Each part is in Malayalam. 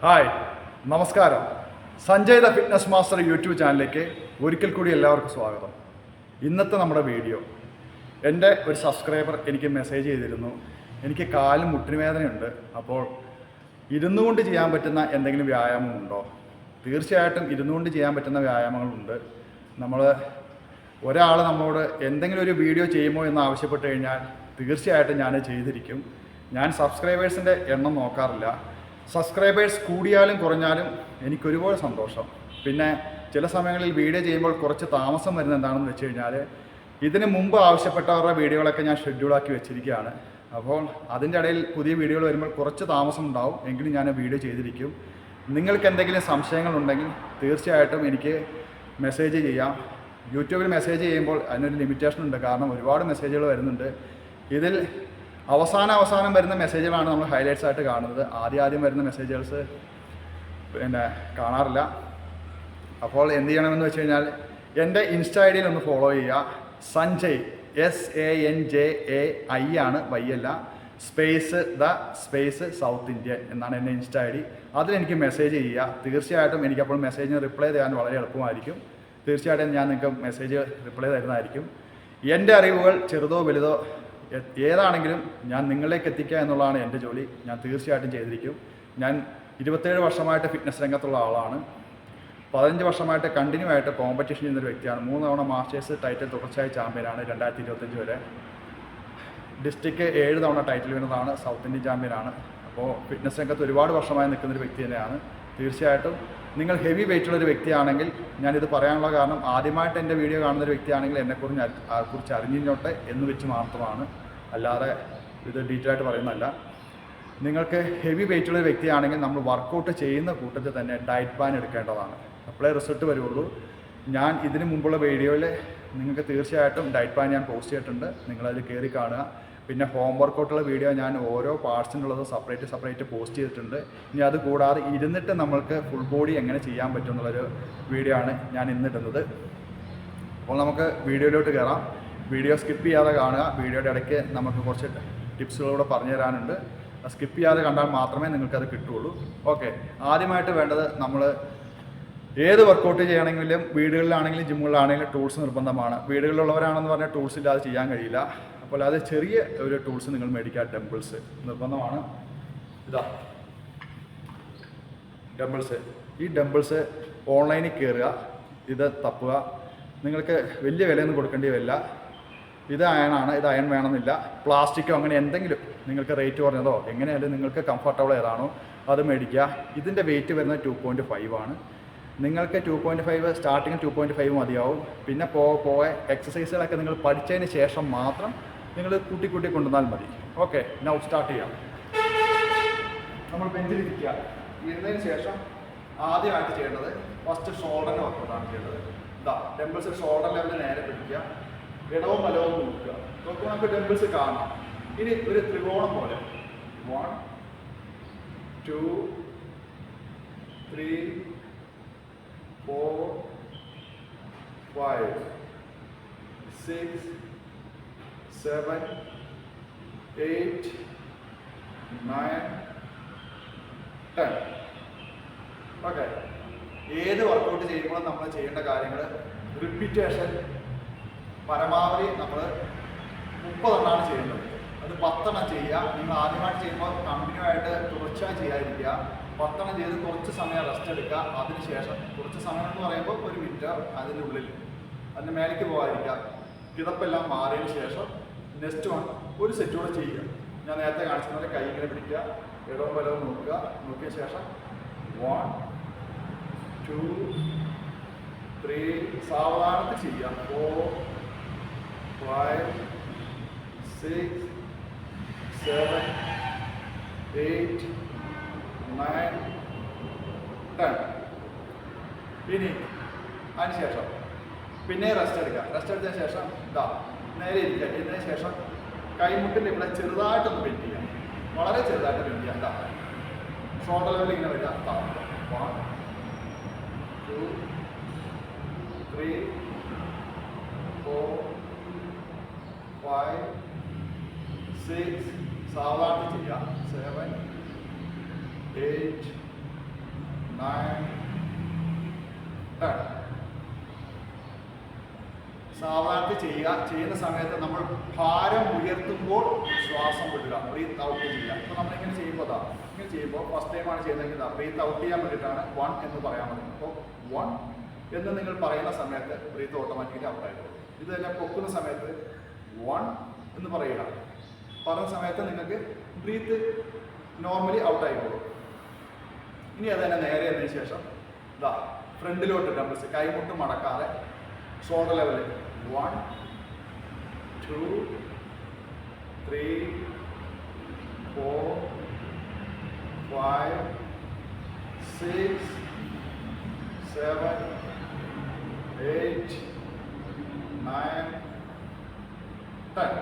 ഹായ് നമസ്കാരം. Sanjay the fitness master YouTube ചാനലിലേക്ക് ഒരിക്കൽ കൂടി എല്ലാവർക്കും സ്വാഗതം. ഇന്നത്തെ നമ്മുടെ വീഡിയോ. എന്റെ ഒരു സബ്സ്ക്രൈബർ എനിക്ക് മെസ്സേജ് ചെയ്തിരുന്നു. എനിക്ക് കാലും മുട്ടിന് വേദനയുണ്ട് അപ്പോൾ ഇരുന്നു കൊണ്ട് ചെയ്യാൻ പറ്റുന്ന എന്തെങ്കിലും വ്യായാമമുണ്ടോ തീർച്ചയായിട്ടും ഇരുന്നു കൊണ്ട് ചെയ്യാൻ പറ്റുന്ന വ്യായാമങ്ങളുണ്ട്. നമ്മൾ ഒരാൾ നമ്മളോട് എന്തെങ്കിലും ഒരു വീഡിയോ ചെയ്യുമോ എന്ന് ആവശ്യപ്പെട്ട് കഴിഞ്ഞാൽ തീർച്ചയായിട്ടും ഞാൻ ചെയ്തിരിക്കും. ഞാൻ സബ്സ്ക്രൈബേഴ്സിന്റെ എണ്ണം നോക്കാറില്ല. സബ്സ്ക്രൈബേഴ്സ് കൂടിയാലും കുറഞ്ഞാലും എനിക്കൊരുപാട് സന്തോഷം. പിന്നെ ചില സമയങ്ങളിൽ വീഡിയോ ചെയ്യുമ്പോൾ കുറച്ച് താമസം വരുന്ന എന്താണെന്ന് വെച്ച് കഴിഞ്ഞാൽ ഇതിന് മുമ്പ് ആവശ്യപ്പെട്ടവരുടെ വീഡിയോകളൊക്കെ ഞാൻ ഷെഡ്യൂളാക്കി വെച്ചിരിക്കുകയാണ്. അപ്പോൾ അതിന്റെ ഇടയിൽ പുതിയ വീഡിയോകൾ വരുമ്പോൾ കുറച്ച് താമസം ഉണ്ടാവും. എങ്കിലും ഞാൻ വീഡിയോ ചെയ്തിരിക്കും. നിങ്ങൾക്ക് എന്തെങ്കിലും സംശയങ്ങളുണ്ടെങ്കിൽ തീർച്ചയായിട്ടും എനിക്ക് മെസ്സേജ് ചെയ്യാം. യൂട്യൂബിൽ മെസ്സേജ് ചെയ്യുമ്പോൾ അതിനൊരു ലിമിറ്റേഷൻ ഉണ്ട്. കാരണം ഒരുപാട് മെസ്സേജുകൾ വരുന്നുണ്ട്. ഇതിൽ അവസാനം അവസാനം വരുന്ന മെസ്സേജുകളാണ് നമ്മൾ ഹൈലൈറ്റ്സ് ആയിട്ട് കാണുന്നത്. ആദ്യം ആദ്യം വരുന്ന മെസ്സേജുകൾസ് പിന്നെ കാണാറില്ല. അപ്പോൾ എന്ത് ചെയ്യണമെന്ന് വെച്ച് കഴിഞ്ഞാൽ എന്റെ ഇൻസ്റ്റ ഐ ഡിയിൽ ഒന്ന് ഫോളോ ചെയ്യുക. Sanjay S A N J A I ആണ് വൈ അല്ല. Space the space south Indian എന്നാണ് എന്റെ ഇൻസ്റ്റ ഐ ഡി. അതിലെനിക്ക് മെസ്സേജ് ചെയ്യുക. തീർച്ചയായിട്ടും എനിക്കപ്പോൾ മെസ്സേജിന് റിപ്ലൈ തരാൻ വളരെ എളുപ്പമായിരിക്കും. തീർച്ചയായിട്ടും ഞാൻ നിങ്ങൾക്ക് മെസ്സേജ് റിപ്ലൈ തരുന്നതായിരിക്കും. എന്റെ അറിവുകൾ ചെറുതോ വലുതോ ഏതാണെങ്കിലും ഞാൻ നിങ്ങളിലേക്ക് എത്തിക്കുക എന്നുള്ളതാണ് എന്റെ ജോലി. ഞാൻ തീർച്ചയായിട്ടും ചെയ്തിരിക്കും. ഞാൻ ഇരുപത്തേഴ് വർഷമായിട്ട് ഫിറ്റ്നസ് രംഗത്തുള്ള ആളാണ്. പതിനഞ്ച് വർഷമായിട്ട് കണ്ടിന്യൂ ആയിട്ട് കോമ്പറ്റീഷൻ ചെയ്യുന്നൊരു വ്യക്തിയാണ്. മൂന്ന് തവണ മാസ്റ്റേഴ്സ് ടൈറ്റിൽ തുടർച്ചയായി ചാമ്പ്യനാണ് രണ്ടായിരത്തി ഇരുപത്തഞ്ച് വരെ. ഡിസ്ട്രിക്ട് ഏഴ് തവണ ടൈറ്റിൽ വീണതാണ്. സൗത്ത് ഇന്ത്യൻ ചാമ്പ്യനാണ് അപ്പോൾ ഫിറ്റ്നസ് രംഗത്ത് ഒരുപാട് വർഷമായി നിൽക്കുന്ന ഒരു വ്യക്തി തന്നെയാണ്. തീർച്ചയായിട്ടും നിങ്ങൾ ഹെവി വെയിറ്റുള്ള ഒരു വ്യക്തിയാണെങ്കിൽ ഞാനിത് പറയാനുള്ള കാരണം ആദ്യമായിട്ട് എന്റെ വീഡിയോ കാണുന്ന ഒരു വ്യക്തിയാണെങ്കിൽ എന്നെക്കുറിച്ച് കുറിച്ച് അറിഞ്ഞിഞ്ഞോട്ടെ എന്ന് വെച്ച് മാത്രമാണ്. അല്ലാതെ ഇത് ഡീറ്റെയിൽ ആയിട്ട് പറയുന്നതല്ല. നിങ്ങൾക്ക് ഹെവി വെയിറ്റുള്ള ഒരു വ്യക്തിയാണെങ്കിൽ നമ്മൾ വർക്കൗട്ട് ചെയ്യുന്ന കൂട്ടത്തിൽ തന്നെ ഡയറ്റ് പ്ലാൻ എടുക്കേണ്ടതാണ്. അപ്പോഴേ റിസൾട്ട് വരുള്ളൂ. ഞാൻ ഇതിന് മുമ്പുള്ള വീഡിയോയിൽ നിങ്ങൾക്ക് തീർച്ചയായിട്ടും ഡയറ്റ് പ്ലാൻ ഞാൻ പോസ്റ്റ് ചെയ്തിട്ടുണ്ട്. നിങ്ങളതിൽ കയറി കാണുക. പിന്നെ ഹോം വർക്കൗട്ടുള്ള വീഡിയോ ഞാൻ ഓരോ പാർട്സിനുള്ളത് സെപ്പറേറ്റ് സെപ്പറേറ്റ് പോസ്റ്റ് ചെയ്തിട്ടുണ്ട്. ഇനി അത് കൂടാതെ ഇരുന്നിട്ട് നമ്മൾക്ക് ഫുൾ ബോഡി എങ്ങനെ ചെയ്യാൻ പറ്റും എന്നുള്ളൊരു വീഡിയോ ആണ് ഞാൻ ഇന്നിട്ടുന്നത് അപ്പോൾ നമുക്ക് വീഡിയോയിലോട്ട് കയറാം വീഡിയോ സ്കിപ്പ് ചെയ്യാതെ കാണുക. വീഡിയോയുടെ ഇടയ്ക്ക് നമുക്ക് കുറച്ച് ടിപ്സുകളൂടെ പറഞ്ഞു തരാനുണ്ട്. സ്കിപ്പ് ചെയ്യാതെ കണ്ടാൽ മാത്രമേ നിങ്ങൾക്കത് കിട്ടുള്ളൂ. ഓക്കെ ആദ്യമായിട്ട് വേണ്ടത് നമ്മൾ ഏത് വർക്കൗട്ട് ചെയ്യണമെങ്കിലും വീടുകളിലാണെങ്കിലും ജിമ്മുകളിലാണെങ്കിലും ടൂൾസ് നിർബന്ധമാണ്. വീടുകളിലുള്ളവരാണെന്ന് പറഞ്ഞാൽ ടൂൾസ് ഇല്ലാതെ ചെയ്യാൻ കഴിയില്ല. അപ്പോൾ അത് ചെറിയ ഒരു ടൂൾസ് നിങ്ങൾ മേടിക്കുക ഡംബിൾസ് നിർബന്ധമാണ്. ഇതാ. ഡംബിൾസ് ഈ ഡംബിൾസ് ഓൺലൈനിൽ കയറുക ഇത് തപ്പുക. നിങ്ങൾക്ക് വലിയ വിലയൊന്നും കൊടുക്കേണ്ടി വരില്ല. ഇത് അയണാണ് ഇത് അയൺ വേണമെന്നില്ല. പ്ലാസ്റ്റിക്കോ അങ്ങനെ എന്തെങ്കിലും നിങ്ങൾക്ക് റേറ്റ് കുറഞ്ഞതോ എങ്ങനെയായാലും നിങ്ങൾക്ക് കംഫർട്ടബിൾ ഏതാണോ അത് മേടിക്കുക. ഇതിന്റെ വെയിറ്റ് വരുന്നത് ടു പോയിന്റ് ഫൈവ് ആണ്. നിങ്ങൾക്ക് two point five starting two point five മതിയാവും. പിന്നെ പോകെ പോയ എക്സസൈസുകളൊക്കെ നിങ്ങൾ പഠിച്ചതിന് ശേഷം മാത്രം നിങ്ങൾ കൂട്ടി കൂട്ടി കൊണ്ടുവന്നാൽ മതി. ഓക്കെ നൗ സ്റ്റാർട്ട് ചെയ്യാം. നമ്മൾ ബെഞ്ചിലിരിക്കുക ഇരുന്നതിന് ശേഷം ആദ്യമായിട്ട് ചെയ്യേണ്ടത് ഫസ്റ്റ് ഷോൾഡർ വർക്കൗട്ടാണ് ചെയ്യേണ്ടത്. ഇതാ ടെമ്പിൾസ് ഷോൾഡർ ലെവലിൽ നേരെ പിടിക്കുക. ഇടവും വലവും നോക്കുക. നോക്കുമ്പോൾ നമുക്ക് ടെമ്പിൾസ് കാണാം. ഇനി ഒരു ത്രികോണം പോലെ. One two three four five six seven eight nine ten okay ഏത് വർക്കൗട്ട് ചെയ്യുമ്പോഴും നമ്മൾ ചെയ്യേണ്ട കാര്യങ്ങൾ റിപ്പീറ്റേഷൻ പരമാവധി നമ്മൾ മുപ്പതെണ്ണമാണ് ചെയ്യേണ്ടത്. അത് പത്തെണ്ണം ചെയ്യുക. നിങ്ങൾ ആദ്യമായിട്ട് ചെയ്യുമ്പോൾ കണ്ടിന്യൂ ആയിട്ട് തുടർച്ചയായി ചെയ്യാതിരിക്കുക. പത്തെണ്ണം ചെയ്ത് കുറച്ച് സമയം റെസ്റ്റ് എടുക്കുക. അതിനുശേഷം കുറച്ച് സമയം എന്ന് പറയുമ്പോൾ ഒരു മിനിറ്റ് അതിനുള്ളിൽ. അതിന് മേലേക്ക് പോകാതിരിക്കുക. കിതപ്പെല്ലാം മാറിയതിന് ശേഷം നെക്സ്റ്റ് വൺ ഒരു സെറ്റ് കൂടെ ചെയ്യുക. ഞാൻ നേരത്തെ കാണിച്ച പോലെ കൈ ഇങ്ങനെ പിടിക്കുക ഇടവും വലവും നോക്കുക. നോക്കിയ ശേഷം വൺ ടു ത്രീ സാവധാനത്തിൽ ചെയ്യുക. Four five six seven eight nine ten ഇനി അതിനുശേഷം പിന്നെ റെസ്റ്റ് എടുക്കുക. റെസ്റ്റ് എടുത്തതിന് ശേഷം ഇതാ നേരെ ഇരിക്കുക. ശേഷം കൈമുട്ടിന്റെ ഇവിടെ ചെറുതായിട്ടൊന്ന് ബെൻഡ് ചെയ്യാം വളരെ ചെറുതായിട്ട് ബെൻഡ് ചെയ്യാം എന്താ? ഷോർട്ട് ലെവലിൽ ഇങ്ങനെ വരിക one two three four seven eight nine ten സാധാരണ ചെയ്യുക ചെയ്യുന്ന സമയത്ത് നമ്മൾ ഭാരം ഉയർത്തുമ്പോൾ ശ്വാസം വിടുക ബ്രീത്ത് ഔട്ട് ചെയ്യുക. അപ്പോൾ നമ്മളിങ്ങനെ ചെയ്യുമ്പോൾ ഇങ്ങനെ ചെയ്യുമ്പോൾ ഫസ്റ്റ് ടൈമാണ് ചെയ്യുന്നതെങ്കിൽ ബ്രീത്ത് ഔട്ട് ചെയ്യാൻ വേണ്ടിയിട്ടാണ് വൺ എന്ന് പറയാൻ പറ്റുന്നത് അപ്പോൾ വൺ എന്ന് നിങ്ങൾ പറയുന്ന സമയത്ത് ബ്രീത്ത് ഓട്ടോമാറ്റിക്കലി ഔട്ട് ആയിക്കോളും ഇത് തന്നെ പൊക്കുന്ന സമയത്ത് വൺ എന്ന് പറയുക. പറഞ്ഞ സമയത്ത് നിങ്ങൾക്ക് ബ്രീത്ത് നോർമലി ഔട്ട് ആയിക്കോളും ഇനി അത് തന്നെ നേരെ എന്നതിന് ശേഷം ഇതാ ഫ്രണ്ടിലോട്ട് ഡബിൾസ് കൈമുട്ട് മടക്കാതെ ഷോൾഡർ ലെവലിൽ one two three four five six seven eight nine ten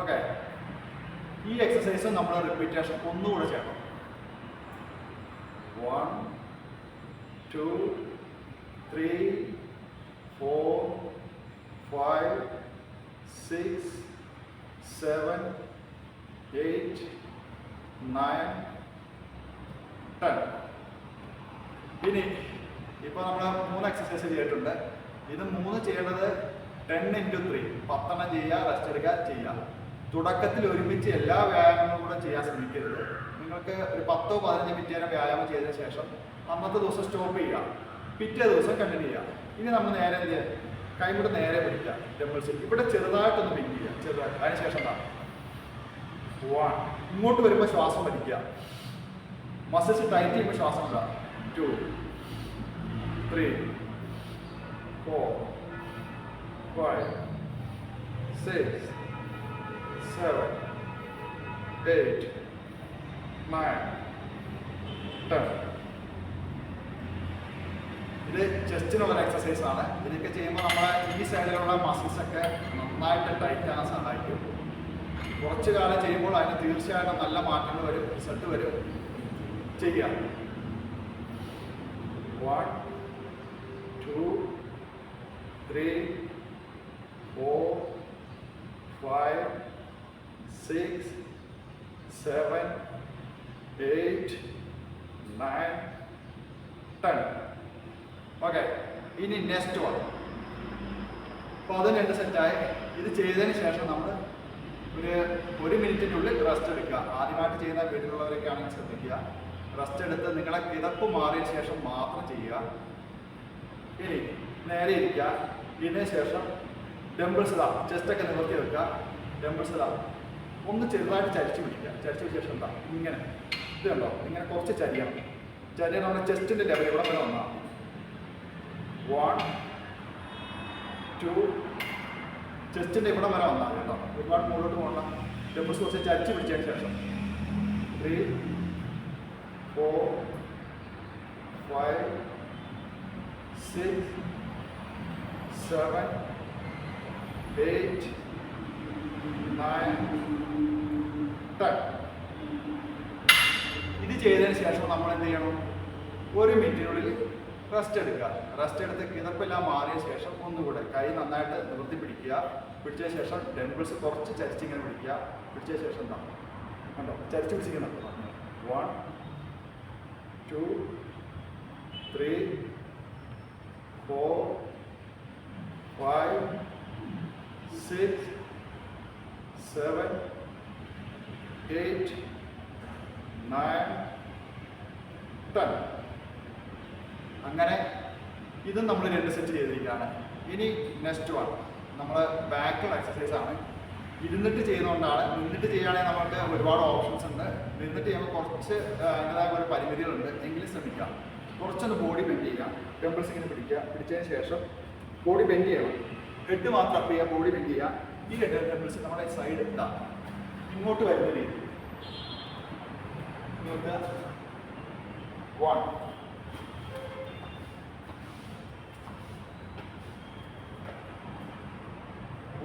okay ഈ എക്സസൈസ് നമ്മൾ റിപ്പീറ്റേഷൻ ഒന്നുകൂടെ ചെയ്യണം. One, two, three, four, five, six, seven, eight, nine, ten. ഇനി ഇപ്പോൾ നമ്മൾ മൂന്ന് എക്സസൈസ് ചെയ്തിട്ടുണ്ട്. ഇത് മൂന്ന് ചെയ്യേണ്ടത് ടെൻ ഇന്റു ത്രീ പത്തെണ്ണം ചെയ്യുക റെസ്റ്റ് എടുക്കുക ചെയ്യുക. തുടക്കത്തിൽ ഒരുമിച്ച് എല്ലാ വ്യായാമങ്ങളും കൂടെ ചെയ്യാൻ ശ്രമിക്കരുത്. നിങ്ങൾക്ക് ഒരു പത്തോ പതിനഞ്ച് മിനിറ്റ് നേരം വ്യായാമം ചെയ്തതിന് ശേഷം അന്നത്തെ ദിവസം സ്റ്റോപ്പ് ചെയ്യുക. പിറ്റേ ദിവസം കണ്ടിന്യൂ ചെയ്യാം. ഇനി നമ്മൾ നേരെ എന്ത് കൈ കൈമുട്ട് നേരെ പിടിക്കുക ഡബിൾസ് ഇവിടെ ചെറുതായിട്ടൊന്ന് പിക്ക് ചെയ്യുക ചെറുതായിട്ട്. അതിന് ശേഷം എന്താ? വൺ ഇങ്ങോട്ട് വരുമ്പോൾ ശ്വാസം വലിക്കുക. മസിൽസ് ടൈറ്റ് ചെയ്യുമ്പോൾ ശ്വാസം എന്താ? Two three four five six seven eight nine ten ഇത് ചെസ്റ്റിനുള്ള എക്സസൈസ് ആണ്. ഇതൊക്കെ ചെയ്യുമ്പോൾ നമ്മളെ ഈ സൈഡിലുള്ള മസിൽസ് ഒക്കെ നന്നായിട്ട് ടൈറ്റ് ആകാൻ സഹായിക്കും. കുറച്ച് കാലം ചെയ്യുമ്പോൾ അതിന് തീർച്ചയായിട്ടും നല്ല മാറ്റങ്ങൾ വരും റിസൾട്ട് വരും. ചെയ്യാം one two three four five six seven eight nine ten okay ഇനി നെക്സ്റ്റ് വൺ സെറ്റ് സെറ്റായി ഇത് ചെയ്തതിന് ശേഷം നമ്മൾ ഒരു ഒരു മിനിറ്റിനുള്ളിൽ റെസ്റ്റ് എടുക്കുക. ആദ്യമായിട്ട് ചെയ്യുന്ന വീട്ടിലുള്ളവരൊക്കെ ആണെങ്കിൽ ശ്രദ്ധിക്കുക. റെസ്റ്റ് എടുത്ത് നിങ്ങളെ കിതപ്പ് മാറിയ ശേഷം മാത്രം ചെയ്യുക. ഇനി നേരെ ഇരിക്കുക. ഇതിന് ശേഷം ഡംബിൾസ് ഇതാ ചെസ്റ്റൊക്കെ നിവർത്തി വെക്കുക. ഡംബിൾസ് ഇതാ ഒന്ന് ചെറുതായിട്ട് ചരിച്ചു പിടിക്കുക. ചരിച്ച ശേഷം എന്താ? ഇങ്ങനെ. ഇത് കണ്ടോ? ഇങ്ങനെ കുറച്ച് ചരിയ നമ്മുടെ ചെസ്റ്റിന്റെ ലെവൽ ഇവിടെ വരെ വന്നാൽ വൺ ടു ചെസ്റ്റിന്റെ ഇവിടെ വരെ വന്നാൽ കേട്ടോ. ഒരുപാട് മുകളിലോട്ട് പോകണം ഡംബിൾസ് കുറച്ച് ചരിച്ച് പിടിച്ചതിന് ശേഷം. Three four five six seven eight nine ten ഇത് ചെയ്തതിന് ശേഷം നമ്മൾ എന്ത് ചെയ്യണം? ഒരു മിനിറ്റിനുള്ളിൽ റെസ്റ്റ് എടുക്കുക റെസ്റ്റ് എടുത്ത് കിതപ്പെല്ലാം മാറിയ ശേഷം ഒന്നുകൂടെ കൈ നന്നായിട്ട് നിവർത്തി പിടിക്കുക. പിടിച്ച ശേഷം ഡംബിൾസ് കുറച്ച് ചരിച്ചിങ്ങനെ പിടിക്കുക. പിടിച്ച ശേഷം എന്താ? കണ്ടോ? ചരിച്ച് പിടിച്ചിങ്ങനെ one two three four five six seven eight nine ten അങ്ങനെ ഇതും നമ്മൾ രണ്ട് സെറ്റ് ചെയ്തിരിക്കുകയാണ്. ഇനി നെക്സ്റ്റ് വൺ നമ്മൾ ബാക്കുള്ള എക്സസൈസ് ആണ്. ഇരുന്നിട്ട് ചെയ്യുന്നതുകൊണ്ടാണ്. നിന്നിട്ട് ചെയ്യുകയാണെങ്കിൽ നമുക്ക് ഒരുപാട് ഓപ്ഷൻസ് ഉണ്ട്. നിന്നിട്ട് ചെയ്യുമ്പോൾ കുറച്ച് അതിന്റെതായ ഒരു പരിമിതികളുണ്ട്. എങ്കിലും ശ്രമിക്കാം. കുറച്ചൊന്ന് ബോഡി ബെൻഡ് ചെയ്യുക. ടെമ്പിൾസ് ഇങ്ങനെ പിടിക്കുക. പിടിച്ചതിന് ശേഷം ബോഡി ബെൻഡ് ചെയ്യണം. ഹെഡ് മാത്രം അപ്പ് ചെയ്യുക ബോഡി ബെൻഡ് ചെയ്യുക. ഈ ഹെഡ് ടെമ്പിൾസ് നമ്മുടെ സൈഡ് ഇതാ. ഇങ്ങോട്ട് വരുന്ന രീതി. One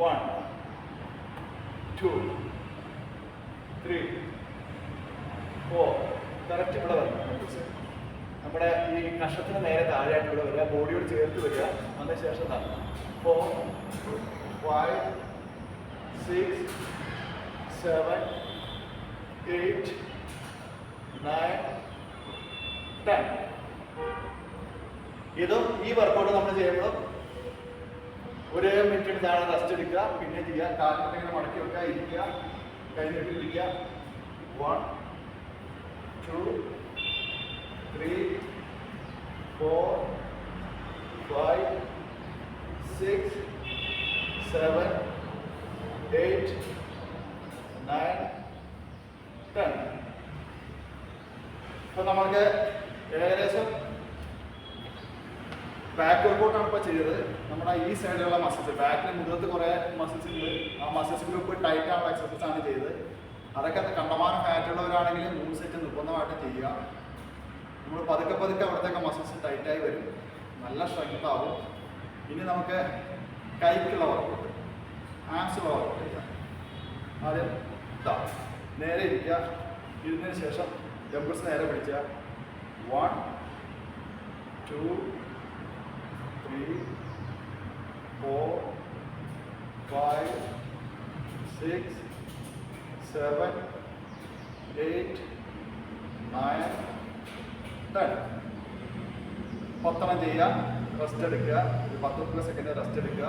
one two, three, four. Correct ഇവിടെ വരണം നമ്മുടെ ഈ കഷത്തിന് നേരെ താഴെയായിട്ട് ഇവിടെ വരിക. ബോഡിയോട് ചേർത്ത് വരിക. അതിന് ശേഷം four five six seven eight nine ten ഇതും ഈ വർക്കൗട്ട് നമ്മൾ ചെയ്യുമ്പോൾ ഒരു മിനിറ്റിന് താഴെ റെസ്റ്റ് എടുക്കുക പിന്നെ ചെയ്യുക. ഇങ്ങനെ മടക്കി വെക്കുക ഇരിക്കുക കഴിഞ്ഞിട്ട് ഇരിക്കുക one two three four five six seven eight nine ten ഇപ്പം നമ്മൾക്ക് ഏകദേശം ബാക്ക് വർക്കൗട്ടാണ് ഇപ്പോൾ ചെയ്തത്. നമ്മുടെ ഈ സൈഡിലുള്ള മസിൽസ് ബാക്കിൽ മുഖത്ത് കുറേ മസിൽസ് ഉണ്ട്. ആ മസിൽസ് ഗ്രൂപ്പ് ടൈറ്റ് ആണുള്ള എക്സസൈസ് ആണ് ചെയ്തത്. അതൊക്കെ കണ്ടമാനം ഫാറ്റ് ഉള്ളവരാണെങ്കിൽ മൂന്ന് സെറ്റ് നിർബന്ധമായിട്ട് ചെയ്യുക. നമ്മൾ പതുക്കെ പതുക്കെ അവിടത്തേക്ക് മസിൽസ് ടൈറ്റായി വരും. നല്ല സ്ട്രെങ്ത് ആവും. ഇനി നമുക്ക് കൈക്കുള്ള വർക്കൗട്ട് ആംസുള്ള വർക്കൗട്ട് ചെയ്യാം. ആദ്യം നേരെ ഇരിക്കുക. ഇരുന്നതിന് ശേഷം ജമ്പിൾസ് നേരെ പിടിക്കുക. One two three four, five, six, seven, eight, nine, ten. പത്തെണ്ണം ചെയ്യുക റെസ്റ്റ് എടുക്കുക ഒരു പത്ത് മുപ്പത് സെക്കൻഡ് റെസ്റ്റ് എടുക്കുക.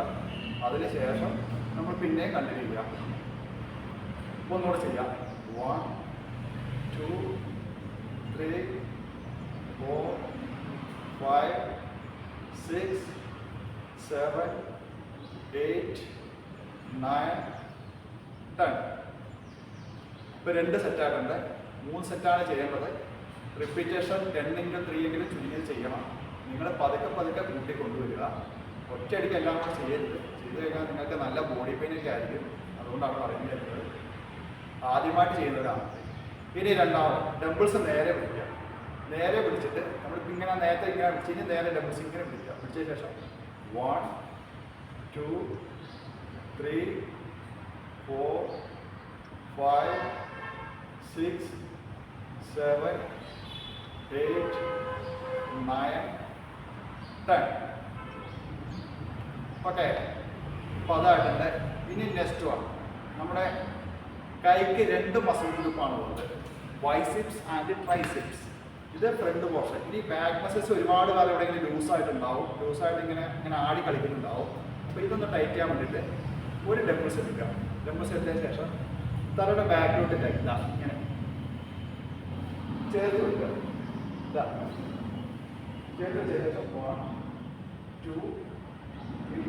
അതിനുശേഷം നമ്മൾ പിന്നെ കണ്ടിന്യൂ ചെയ്യുക. ഒന്നുകൂടെ ചെയ്യാം. One two three four five six seven eight nine ten ഇപ്പോൾ രണ്ട് സെറ്റായിട്ടുണ്ട് മൂന്ന് സെറ്റാണ് ചെയ്യേണ്ടത്. റിപ്പീറ്റേഷൻ ടെൻ ഇന്റു ത്രീ എങ്കിലും ചുരുങ്ങി ചെയ്യണം. നിങ്ങൾ പതുക്കെ പതുക്കെ കൂട്ടി കൊണ്ടുവരിക ഒറ്റയടിക്ക് എല്ലാം കൂടെ ചെയ്യരുത്. ചെയ്ത് കഴിഞ്ഞാൽ നിങ്ങൾക്ക് നല്ല ബോഡി പെയിൻ ഒക്കെ ആയിരിക്കും. അതുകൊണ്ടാണ് പറയുന്നത് ആദ്യമായിട്ട് ചെയ്യുന്നതാണ്. ഇനി രണ്ടാമത് ഡബിൾസ് നേരെ പിടിക്കുക നേരെ പിടിച്ചിട്ട് നമ്മളിപ്പോൾ ഇങ്ങനെ നേരത്തെ ഇങ്ങനെ പിടിച്ച് കഴിഞ്ഞാൽ നേരെ ഡബിൾസ് ഇങ്ങനെ പിടിക്കുക പിടിച്ച ശേഷം one two three four five six seven eight nine ten okay അപ്പോൾ അതായിട്ടുണ്ട്. ഇനി നെക്സ്റ്റ് വൺ നമ്മുടെ കൈക്ക് രണ്ട് മസിൽ ഗ്രൂപ്പാണ് ഉള്ളത്. വൈസിപ്സ് ആൻഡ് ട്രൈസിപ്സ് ഇത് ഫ്രണ്ട് പോർഷൻ ഇനി ബാക്ക് മസിൽസ് ഒരുപാട് കാലം എവിടെയെങ്കിലും ലൂസായിട്ടുണ്ടാവും ലൂസായിട്ട് ഇങ്ങനെ ഇങ്ങനെ ആടി കളിക്കുന്നുണ്ടാവും. അപ്പോൾ ഇതൊന്ന് ടൈറ്റ് ചെയ്യാൻ വേണ്ടിയിട്ട് ഒരു ഡെമ്പിൾസ് എടുക്കുക ഡെമ്പിൾസ് എടുത്തതിന് ശേഷം തലയുടെ ബാക്കിലോട്ട് ഇതാ ഇങ്ങനെ. ചേർത്ത് കൊടുക്കുക. ചേർത്ത് ശേഷം one two three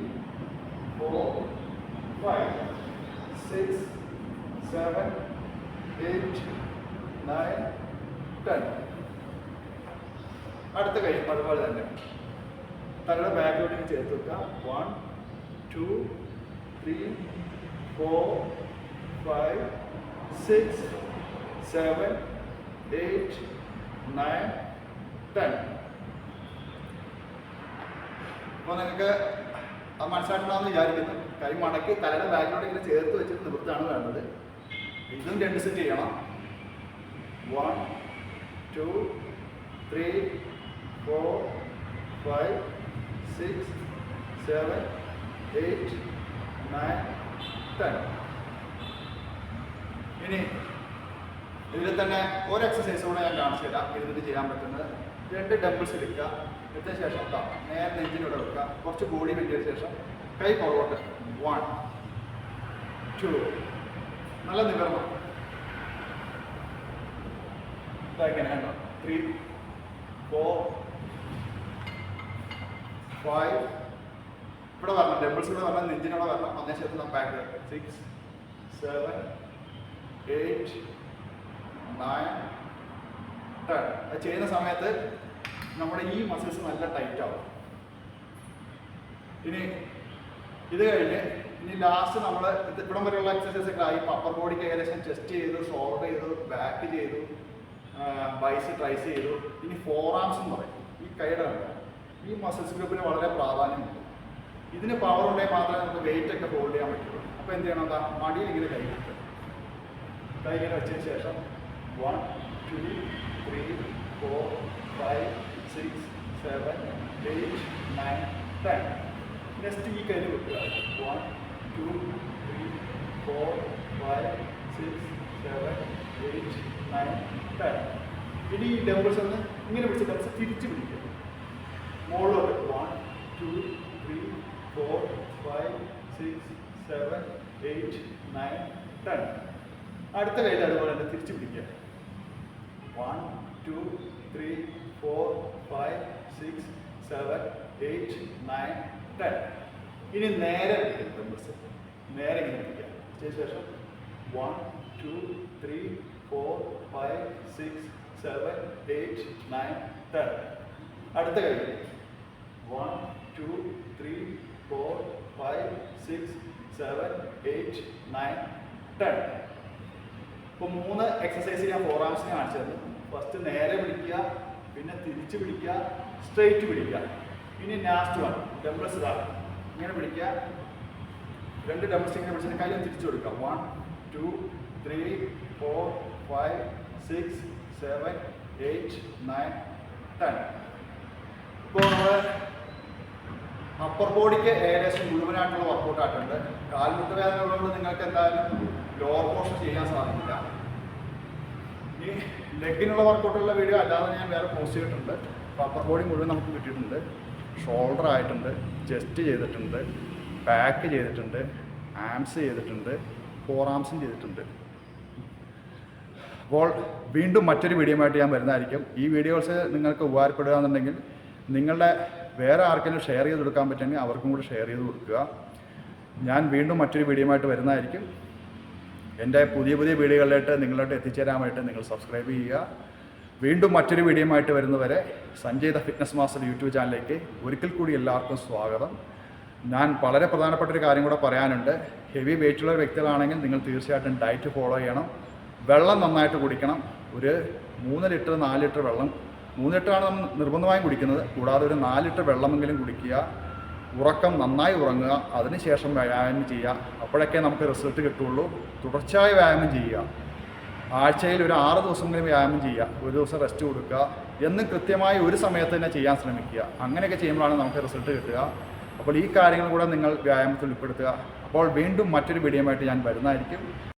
four five six seven eight nine ten അടുത്ത കഴിയും അതുപോലെ തന്നെ. തലയുടെ ബാക്കിലോട്ടേക്ക് ചേർത്ത് വെക്കുക. One two three four five six seven eight nine ten അപ്പോൾ നിങ്ങൾക്ക് അത് മനസ്സിലാക്കണമെന്ന് വിചാരിക്കുന്നു. കൈ മടക്കി തലയുടെ ബാക്കിലോട്ട് ഇങ്ങനെ ചേർത്ത് വെച്ചിട്ട് നിവൃത്താണ് വേണ്ടത്. ഇതും രണ്ട് സെറ്റ് ചെയ്യണം. One two three four five six seven eight nine ten ഇനി ഇതിൽ തന്നെ ഒരു എക്സസൈസ് കൂടെ ഞാൻ കാണിച്ചു തരാം. ഇരുന്നിട്ട് ചെയ്യാൻ പറ്റുന്നത് രണ്ട് ഡബിൾസ് എടുക്കുക. എടുത്ത ശേഷം നേരെ നെഞ്ചിനോട് വെക്കുക. കുറച്ച് ബോഡി വെച്ചതിന് ശേഷം കൈ പുറകോട്ട് വൺ ടു നല്ല നിവർണം ഇതാ ഇങ്ങനെ കണ്ടോ? ത്രീ ഫോർ ഫൈവ് ഇവിടെ വരണം. ഡബിൾസ് ഇവിടെ വരണം. നെഞ്ചിനോടെ വരണം. അതിന് ശേഷം back six seven eight nine ten അത് ചെയ്യുന്ന സമയത്ത് നമ്മുടെ ഈ മസിൽസ് നല്ല ടൈറ്റ് ആവും. ഇനി ഇത് കഴിഞ്ഞ് ഇനി ലാസ്റ്റ് നമ്മൾ ഇവിടം വരെയുള്ള എക്സസൈസ് ഒക്കെ ആയി. അപ്പർ ബോഡിക്ക് ഏകദേശം ചെസ്റ്റ് ചെയ്തു ഷോൾഡർ ചെയ്തു ബാക്ക് ചെയ്തു ബൈസ് ട്രൈസ് ചെയ്തു. ഇനി ഫോർ ആംസ് എന്ന് പറയും. ഈ കൈയുടെ? ഈ മസിൽസ് ഗ്രൂപ്പിന് വളരെ പ്രാധാന്യമുണ്ട്. ഇതിന് പവർ ഉണ്ടെങ്കിൽ മാത്രമേ നമുക്ക് വെയിറ്റ് ഒക്കെ ഹോൾഡ് ചെയ്യാൻ പറ്റുള്ളൂ. അപ്പോൾ എന്ത് ചെയ്യണം? എന്താ മടിയിൽ ഇങ്ങനെ കൈ കിട്ടും കൈ ഇങ്ങനെ വെച്ചതിന് ശേഷം one two three four five six seven eight nine ten next ഈ കയ്യിൽ വെക്കുക. One two three four five six seven eight nine ten ഇനി ഈ ഡബിൾസ് ഒന്ന് ഇങ്ങനെ പിടിച്ച് ഡബിൾസ് തിരിച്ച് പിടിക്കുക. മുകളിലോട്ട് one two three four five six seven eight nine ten അടുത്ത കയ്യിൽ അതുപോലെ തന്നെ തിരിച്ചു പിടിക്കുക. One two three four five six seven eight nine ten ഇനി നേരെ പിടിക്കുക ഡബിൾസ് നേരെ ഇങ്ങനെ പിടിക്കുക. ചെയ്ത ശേഷം one two three four five six seven eight nine ten അടുത്ത കയ്യിൽ one two three four five six seven eight nine ten ഇപ്പോൾ മൂന്ന് എക്സസൈസ് ഞാൻ ഫോർ ആംസിന് കാണിച്ചു തന്നു ഫസ്റ്റ് നേരെ പിടിക്കുക പിന്നെ തിരിച്ച് പിടിക്കുക സ്ട്രെയിറ്റ് പിടിക്കുക. ഇനി ലാസ്റ്റ് വൺ ഡംബിൾസ് ഇതാണ് ഇങ്ങനെ പിടിക്കുക. രണ്ട് ഡംബിൾസ് ഇങ്ങനെ പിടിച്ചിട്ട് കയ്യിൽ തിരിച്ചു കൊടുക്കുക. One two three four five six seven eight nine ten ഇപ്പോൾ നമ്മൾ അപ്പർ ബോഡിക്ക് ഏകദേശം മുഴുവനായിട്ടുള്ള വർക്കൗട്ട് ആയിട്ടുണ്ട്. കാൽമുട്ട് വേദന ഉള്ളതുകൊണ്ട് നിങ്ങൾക്ക് എന്തായാലും ലോവർ പോർഷൻ ചെയ്യാൻ സാധിക്കില്ല. ഇനി ലെഗിനുള്ള വർക്കൗട്ടുള്ള വീഡിയോ അല്ലാതെ ഞാൻ വേറെ പോസ്റ്റ് ചെയ്തിട്ടുണ്ട്. അപ്പോൾ അപ്പർ ബോഡി മുഴുവൻ നമുക്ക് കിട്ടിയിട്ടുണ്ട്. ഷോൾഡർ ആയിട്ടുണ്ട് ചെസ്റ്റ് ചെയ്തിട്ടുണ്ട് ബാക്ക് ചെയ്തിട്ടുണ്ട് ആംസ് ചെയ്തിട്ടുണ്ട് ഫോർ ആംസും ചെയ്തിട്ടുണ്ട്. അപ്പോൾ വീണ്ടും മറ്റൊരു വീഡിയോ ആയിട്ട് ഞാൻ വരുന്നതായിരിക്കും. ഈ വീഡിയോസ് നിങ്ങൾക്ക് ഉപകാരപ്പെടുക എന്നുണ്ടെങ്കിൽ നിങ്ങളുടെ വേറെ ആർക്കെങ്കിലും ഷെയർ ചെയ്ത് കൊടുക്കാൻ പറ്റുമെങ്കിൽ അവർക്കും കൂടി ഷെയർ ചെയ്ത് കൊടുക്കുക. ഞാൻ വീണ്ടും മറ്റൊരു വീഡിയോയുമായിട്ട് വരുന്നതായിരിക്കും. എന്റെ പുതിയ പുതിയ വീഡിയോകളിലായിട്ട് നിങ്ങളോട്ട് എത്തിച്ചേരാനായിട്ട് നിങ്ങൾ സബ്സ്ക്രൈബ് ചെയ്യുക. വീണ്ടും മറ്റൊരു വീഡിയോയുമായിട്ട് വരുന്നവരെ Sanjay the fitness master YouTube ചാനലിലേക്ക് ഒരിക്കൽ കൂടി എല്ലാവർക്കും സ്വാഗതം. ഞാൻ വളരെ പ്രധാനപ്പെട്ട ഒരു കാര്യം കൂടെ പറയാനുണ്ട്. ഹെവി വെയിറ്റുള്ള വ്യക്തികളാണെങ്കിൽ നിങ്ങൾ തീർച്ചയായിട്ടും ഡയറ്റ് ഫോളോ ചെയ്യണം. വെള്ളം നന്നായിട്ട് കുടിക്കണം. ഒരു മൂന്ന് ലിറ്റർ നാല് ലിറ്റർ വെള്ളം മൂന്ന് ലിറ്ററാണ് നമ്മൾ നിർബന്ധമായും കുടിക്കുന്നത്. കൂടാതെ ഒരു നാല് ലിറ്റർ വെള്ളമെങ്കിലും കുടിക്കുക. ഉറക്കം നന്നായി ഉറങ്ങുക. അതിനുശേഷം വ്യായാമം ചെയ്യുക. അപ്പോഴൊക്കെ നമുക്ക് റിസൾട്ട് കിട്ടുള്ളൂ തുടർച്ചയായ വ്യായാമം ചെയ്യുക. ആഴ്ചയിൽ ഒരു ആറ് ദിവസമെങ്കിലും വ്യായാമം ചെയ്യുക. ഒരു ദിവസം റെസ്റ്റ് കൊടുക്കുക. എന്നും കൃത്യമായി ഒരു സമയത്ത് തന്നെ ചെയ്യാൻ ശ്രമിക്കുക. അങ്ങനെയൊക്കെ ചെയ്യുമ്പോഴാണ് നമുക്ക് റിസൾട്ട് കിട്ടുക. അപ്പോൾ ഈ കാര്യങ്ങൾ കൂടെ നിങ്ങൾ വ്യായാമത്തിൽ ഉൾപ്പെടുത്തുക. അപ്പോൾ വീണ്ടും മറ്റൊരു വീഡിയോയുമായിട്ട് ഞാൻ വരുന്നതായിരിക്കും.